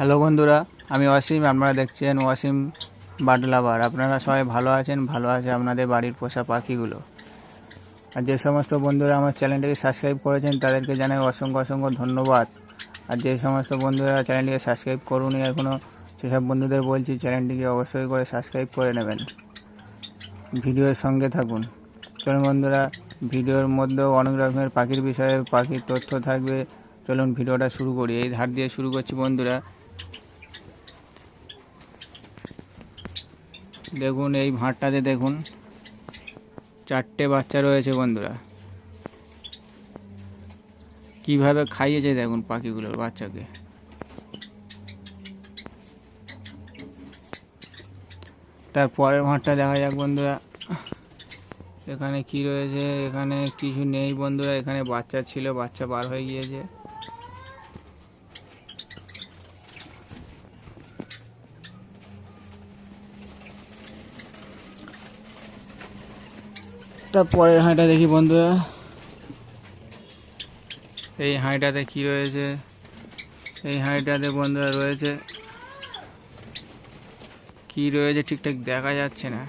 Hello বন্ধুরা, আমি অসীম আপনারা দেখছেন অসীম বাটলাবার আপনারা সবাই ভালো আছেন? ভালো আছে আপনাদের বাড়ির পোষা পাখিগুলো। আর যে সমস্ত বন্ধুরা আমার চ্যানেলটিকে সাবস্ক্রাইব করেছেন, তাদেরকে জানাই অসংখ্য অসংখ্য ধন্যবাদ। আর যে সমস্ত বন্ধুরা চ্যানেলটিকে সাবস্ক্রাইব করুন এখনও সেসব বন্ধুদের বলছি, চ্যানেলটিকে অবশ্যই করে সাবস্ক্রাইব করে নেবেন। ভিডিওর সঙ্গে থাকুন। চলুন বন্ধুরা, ভিডিওর মধ্যেও অনেক রকমের পাখির বিষয়ে পাখির তথ্য থাকবে। চলুন ভিডিওটা শুরু করি। এই ধার দিয়ে শুরু করছি বন্ধুরা। দেখুন, এই ভাঁড়টাতে দেখুন, চারটে বাচ্চা রয়েছে বন্ধুরা। কীভাবে খাইয়েছে দেখুন পাখিগুলোর বাচ্চাকে। তারপরের ভাঁড়টা দেখা যাক বন্ধুরা। এখানে কি রয়েছে? এখানে কিছু নেই বন্ধুরা, এখানে বাচ্চা ছিল, বাচ্চা বার হয়ে গিয়েছে। তারপরের হাঁড়িটা দেখি বন্ধুরা। এই হাঁড়িটাতে কি রয়েছে? এই হাঁড়িটাতে বন্ধুরা রয়েছে। কি রয়েছে ঠিকঠাক দেখা যাচ্ছে না।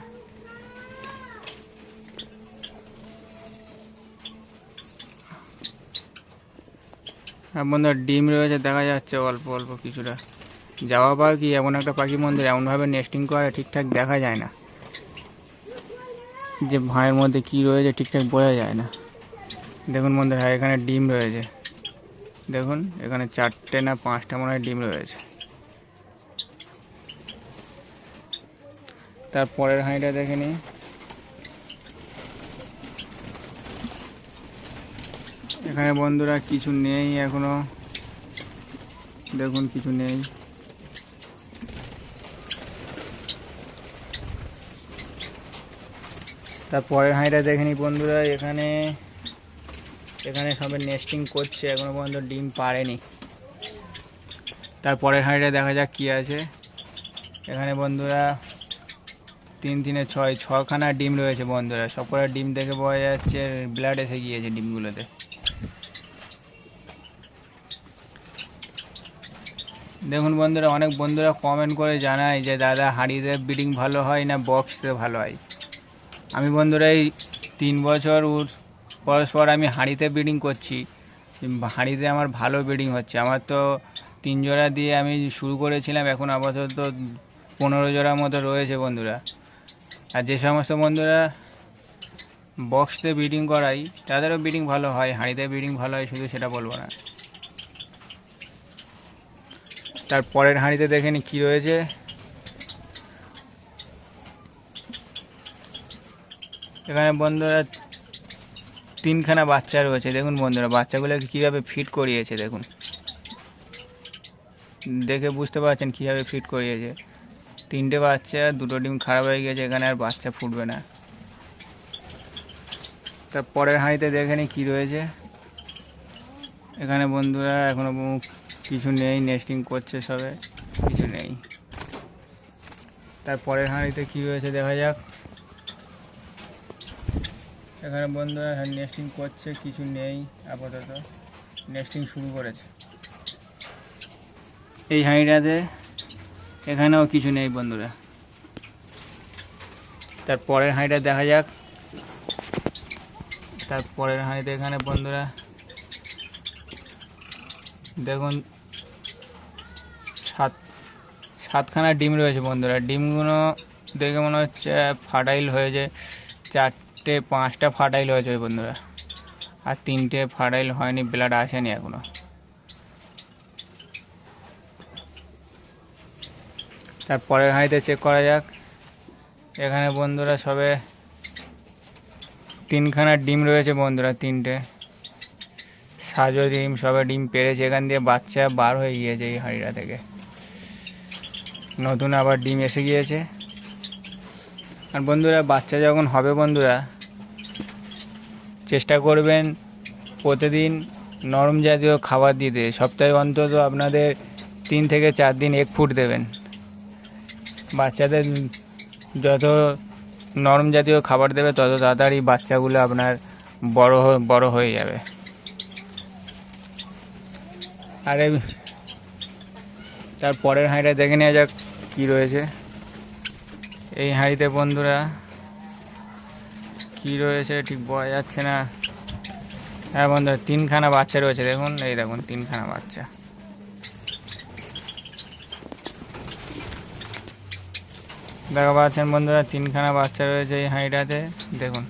আর বন্ধুরা, ডিম রয়েছে, দেখা যাচ্ছে অল্প অল্প কিছুটা। যাওয়া পাখি এমন একটা পাখি মন্দির এমনভাবে নেস্টিং করে ঠিকঠাক দেখা যায় না। যে ভাঁড়ের মধ্যে কি রয়েছে ঠিকঠাক বোঝা যায় না। দেখুন বন্ধুরা এখানে ডিম রয়েছে। দেখুন, এখানে চারটে না পাঁচটা মনে হয় ডিম রয়েছে। তারপরের হাঁড়িটা দেখে নিই। এখানে বন্ধুরা, কিছু নেই এখনও। দেখুন, কিছু নেই। তারপরের হাঁড়িটা দেখে নিই বন্ধুরা, এখানে এখানে সবে নেস্টিং করছে, এখনও পর্যন্ত ডিম পারেনি তারপরের হাঁড়িটা দেখা যাক কি আছে। এখানে বন্ধুরা, তিন, তিনে ছয়, ছখানা ডিম রয়েছে বন্ধুরা। সবকটা ডিম দেখে বোঝা যাচ্ছে ব্লাড এসে গিয়েছে ডিমগুলোতে। দেখুন বন্ধুরা, অনেক বন্ধুরা কমেন্ট করে জানায় যে, দাদা, হাঁড়িতে ব্রিডিং ভালো হয় না বক্সতে ভালো হয়? আমি বন্ধুরা, এই তিন বছর উর- পরস্পর আমি হাঁড়িতে ব্রিডিং করছি। হাঁড়িতে আমার ভালো ব্রিডিং হচ্ছে। আমার তো তিন জোড়া দিয়ে আমি শুরু করেছিলাম, এখন আপাতত পনেরো জোড়ার মতো রয়েছে বন্ধুরা। আর যে সমস্ত বন্ধুরা বক্সতে ব্রিডিং করাই, তাদেরও ব্রিডিং ভালো হয়, হাঁড়িতে ব্রিডিং ভালো হয়, শুধু সেটা বলব না। তার পরের হাঁড়িতে দেখে নি কী রয়েছে। এখানে বন্ধুরা তিনখানা বাচ্চা রয়েছে। দেখুন বন্ধুরা, বাচ্চাগুলোকে কীভাবে ফিট করিয়েছে, দেখুন। দেখে বুঝতে পারছেন কীভাবে ফিট করিয়েছে। তিনটে বাচ্চা, দুটো ডিম খারাপ হয়ে গেছে এখানে আর বাচ্চা ফুটবে না। তার পরের হাঁড়িতে দেখে নি কী রয়েছে। এখানে বন্ধুরা এখনও কিছু নেই নেস্টিং করছে সবে, কিছু নেই। তার পরের হাঁড়িতে কী রয়েছে দেখা যাক। এখানে বন্ধুরা নেস্টিং করছে, কিছু নেই, আপাতত নেস্টিং শুরু করেছে। এই হাঁড়িটাতে এখানেও কিছু নেই বন্ধুরা। তারপরের হাঁড়িটা দেখা যাক। তারপরের হাঁড়িতে এখানে বন্ধুরা দেখুন, সাত, সাতখানা ডিম রয়েছে বন্ধুরা। ডিমগুলো দেখে মনে হচ্ছে ফার্টাইল হয়েছে চারটে, পাঁচটা ফার্টাইল হয়েছে বন্ধুরা। আর তিনটে ফার্টাইল হয়নি, ব্লাড আসেনি এখনও। তারপরের হাঁড়িতে চেক করা যাক। এখানে বন্ধুরা সবে তিনখানা ডিম রয়েছে বন্ধুরা, তিনটে। সাজো ডিম, সবে ডিম পেরেছে। এখান দিয়ে বাচ্চা বার হয়ে গিয়েছে এই হাঁড়িটা থেকে। নতুন আবার ডিম এসে গিয়েছে। আর বন্ধুরা, বাচ্চা যখন হবে বন্ধুরা, চেষ্টা করবেন প্রতিদিন নরম জাতীয় খাবার দিতে। সপ্তাহে অন্তত আপনাদের তিন থেকে চার দিন এক ফুট দেবেন। বাচ্চাদের যত নরম জাতীয় খাবার দেবে, তত তাড়াতাড়ি বাচ্চাগুলো আপনার বড় বড় হয়ে যাবে। আর তার পরের হাঁড়িটা দেখে নেওয়া যাক কী রয়েছে। এই হাঁড়িতে বন্ধুরা, কী রয়েছে ঠিক বোঝা যাচ্ছে না। হ্যাঁ বন্ধুরা, তিনখানা বাচ্চা রয়েছে, দেখুন, এই দেখুন, তিনখানা বাচ্চা। দেখা পাচ্ছেন বন্ধুরা, তিনখানা বাচ্চা রয়েছে এই হাঁড়িটাতে, দেখুন।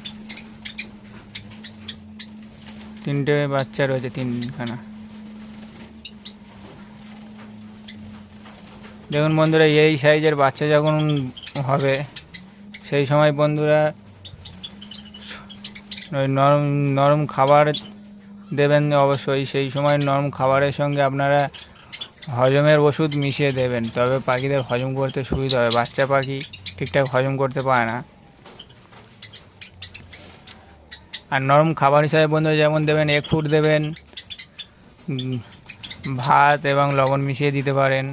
তিনটে বাচ্চা রয়েছে, তিনখানা। দেখুন বন্ধুরা, এই সাইজের বাচ্চা যখন হবে। সেই সময় বন্ধুরা নরম নরম খাবার দেবেন অবশ্যই। সেই সময় নরম খাবারের সঙ্গে আপনারা হজমের ওষুধ মিশিয়ে দেবেন। তবে পাখিদের হজম করতে সুবিধা হবে। বাচ্চা পাখি ঠিকঠাক হজম করতে পারে না। আর নরম খাবার হিসাবে বন্ধুরা যেমন দেবেন, এক ফুট দেবেন ভাত এবং লবণ মিশিয়ে দিতে পারেন।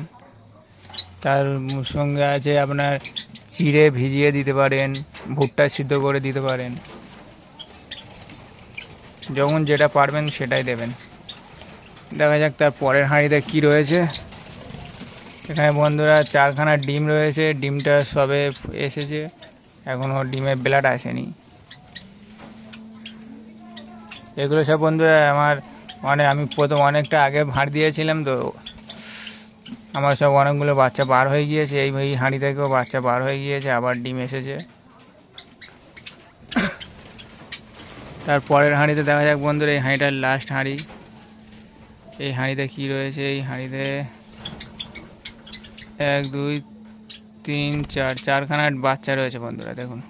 তার সঙ্গে আছে আপনার চিড়ে ভিজিয়ে দিতে পারেন, ভুট্টা সিদ্ধ করে দিতে পারেন। যখন যেটা পারবেন সেটাই দেবেন। দেখা যাক তার পরের হাঁড়িতে কি রয়েছে। এখানে বন্ধুরা চারখানা ডিম রয়েছে। ডিমটা সবে এসেছে। এখনও ডিমের ব্লাড আসেনি। এগুলো সব বন্ধুরা আমার মানে আমি প্রথম অনেকটা আগে ভাঁড় দিয়েছিলাম তো আমার সব অনেকগুলো বাচ্চা বার হয়ে গিয়েছে, এই এই হাঁড়ি থেকেও বাচ্চা বার হয়ে গিয়েছে, আবার ডিম এসেছে। তার পরের হাঁড়িতে দেখা যাক বন্ধুরা, এই হাঁড়িটার লাস্ট হাঁড়ি। এই হাঁড়িতে কি রয়েছে? এই হাঁড়িতে এক, দুই, তিন, চার, চারখানা বাচ্চা রয়েছে বন্ধুরা, দেখুন।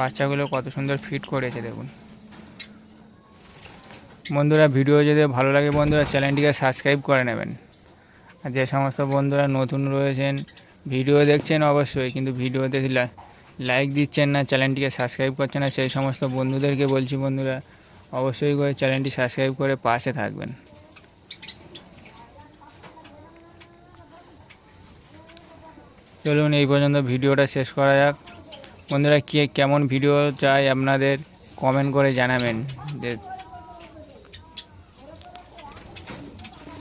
বাচ্চাগুলো কত সুন্দর ফিট করেছে, দেখুন। বন্ধুরা, ভিডিও যদি ভালো লাগে বন্ধুরা, চ্যানেলটিকে সাবস্ক্রাইব করে নেবেন। যে সমস্ত বন্ধুরা নতুন রয়েছেন, ভিডিও দেখছেন অবশ্যই, কিন্তু ভিডিও দেখে লাইক দিচ্ছেন না, চ্যানেলটিকে সাবস্ক্রাইব করছেন না, সেই সমস্ত বন্ধুদেরকে বলছি বন্ধুরা, অবশ্যই করে চ্যানেলটি সাবস্ক্রাইব করে পাশে থাকবেন। চলুন এই পর্যন্ত ভিডিওটা শেষ করা যাক। বন্ধুরা, কে কেমন ভিডিও চাই আপনাদের কমেন্ট করে জানাবেন। যে